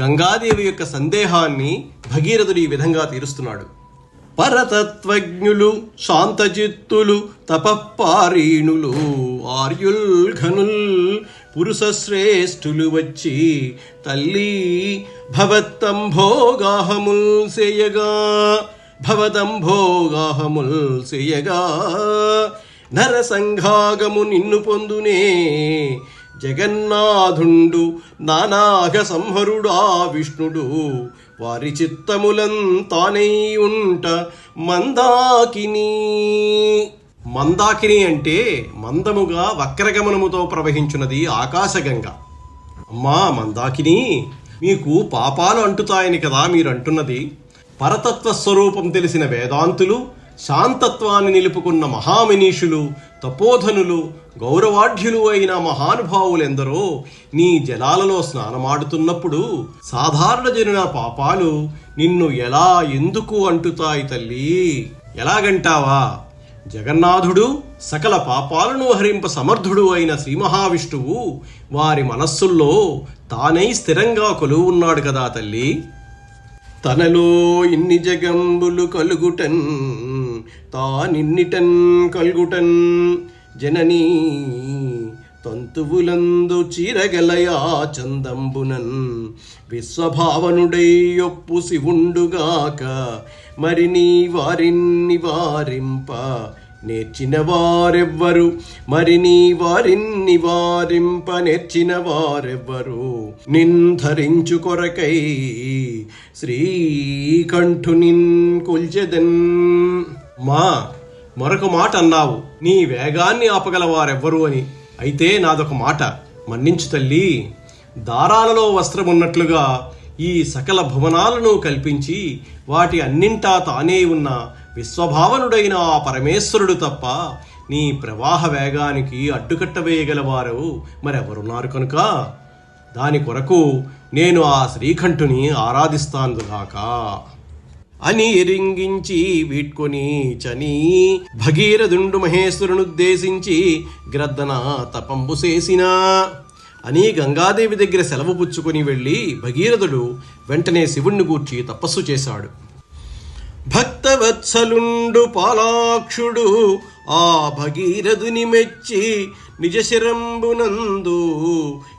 గంగాదేవి యొక్క సందేహాన్ని భగీరథుడు ఈ విధంగా తీరుస్తున్నాడు. పరతత్వజ్ఞులు శాంతజిత్తులు తపఃపారీణులు ఆర్యుల్ ఘనుల్ పురుష శ్రేష్ఠులు వచ్చి తల్లి భవత్తంభోగాహముల్ సేయగా భవతంభోగాహముల్ సేయగా నరసంఘాగము నిన్ను పొందునే జగన్నాథుండు నానాగ సంహరుడా విష్ణుడు. వారి చిత్తములంతానై ఉంట మందాకిని. మందాకిని అంటే మందముగా వక్రగమనముతో ప్రవహించున్నది ఆకాశగంగ. అమ్మా మందాకిని మీకు పాపాలు అంటుతాయని కదా మీరు అంటున్నది పరతత్వ స్వరూపం తెలిసిన వేదాంతులు శాంతత్వాన్ని నిలుపుకున్న మహామనీషులు తపోధనులు గౌరవాఢ్యులు అయిన మహానుభావులెందరో నీ జలాలలో స్నానమాడుతున్నప్పుడు సాధారణ జనుల పాపాలు నిన్ను ఎలా ఎందుకు అంటుతాయి తల్లి? ఎలాగంటావా? జగన్నాథుడు సకల పాపాలను హరింప సమర్థుడు అయిన శ్రీ మహావిష్ణువు వారి మనస్సుల్లో తానై స్థిరంగా కొలువు ఉన్నాడు కదా తల్లి. తనలో ఇన్ని జగంబులు కలుగుటన్ తానిన్నిటన్ కల్గుటన్ జననీ తంతువులందు చీరగలయా చందంబునన్. విశ్వభావనుడైయొప్పు శివుండుగాక మరి నీ వారిన్ని వారింప నేర్చిన వారెవ్వరు? మరి నీ వారిన్ని వారింప నేర్చిన వారెవ్వరు? నింధరించు కొరకై శ్రీకంఠునిన్ కొల్చెదన్. మా మరొక మాట అన్నావు. నీ వేగాన్ని ఆపగలవారెవ్వరు అని. అయితే నాదొక మాట. మన్నించు తల్లి. దారాలలో వస్త్రమున్నట్లుగా ఈ సకల భవనాలను కల్పించి వాటి అన్నింటా తానే ఉన్న విశ్వభావనుడైన ఆ పరమేశ్వరుడు తప్ప నీ ప్రవాహ వేగానికి అడ్డుకట్ట వేయగలవారు మరెవరున్నారు కనుక? దాని కొరకు నేను ఆ శ్రీకంఠుని ఆరాధిస్తాందుగాక అని ఎరింగించి వీట్కొని చని. భగీరథుండు మహేశ్వరునుద్దేశించి గ్రద్దన తపంబు చేసినా. అని గంగాదేవి దగ్గర సెలవు పుచ్చుకొని వెళ్ళి భగీరథుడు వెంటనే శివుణ్ణి గూర్చి తపస్సు చేశాడు. భక్తవత్సలుండు పాలాక్షుడు ఆ భగీరథుని మెచ్చి నిజశిరంబునందు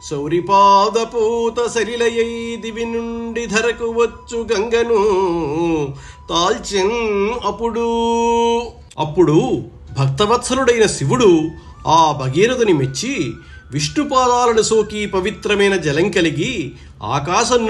సౌరిపాదపూత సలిలయై దివి నుండి ధరకు వచ్చు గంగను తాల్చెన్ అప్పుడు. అప్పుడు భక్తవత్సలుడైన శివుడు ఆ భగీరథుని మెచ్చి విష్ణుపాదాలను సోకి పవిత్రమైన జలం కలిగి ఆకాశం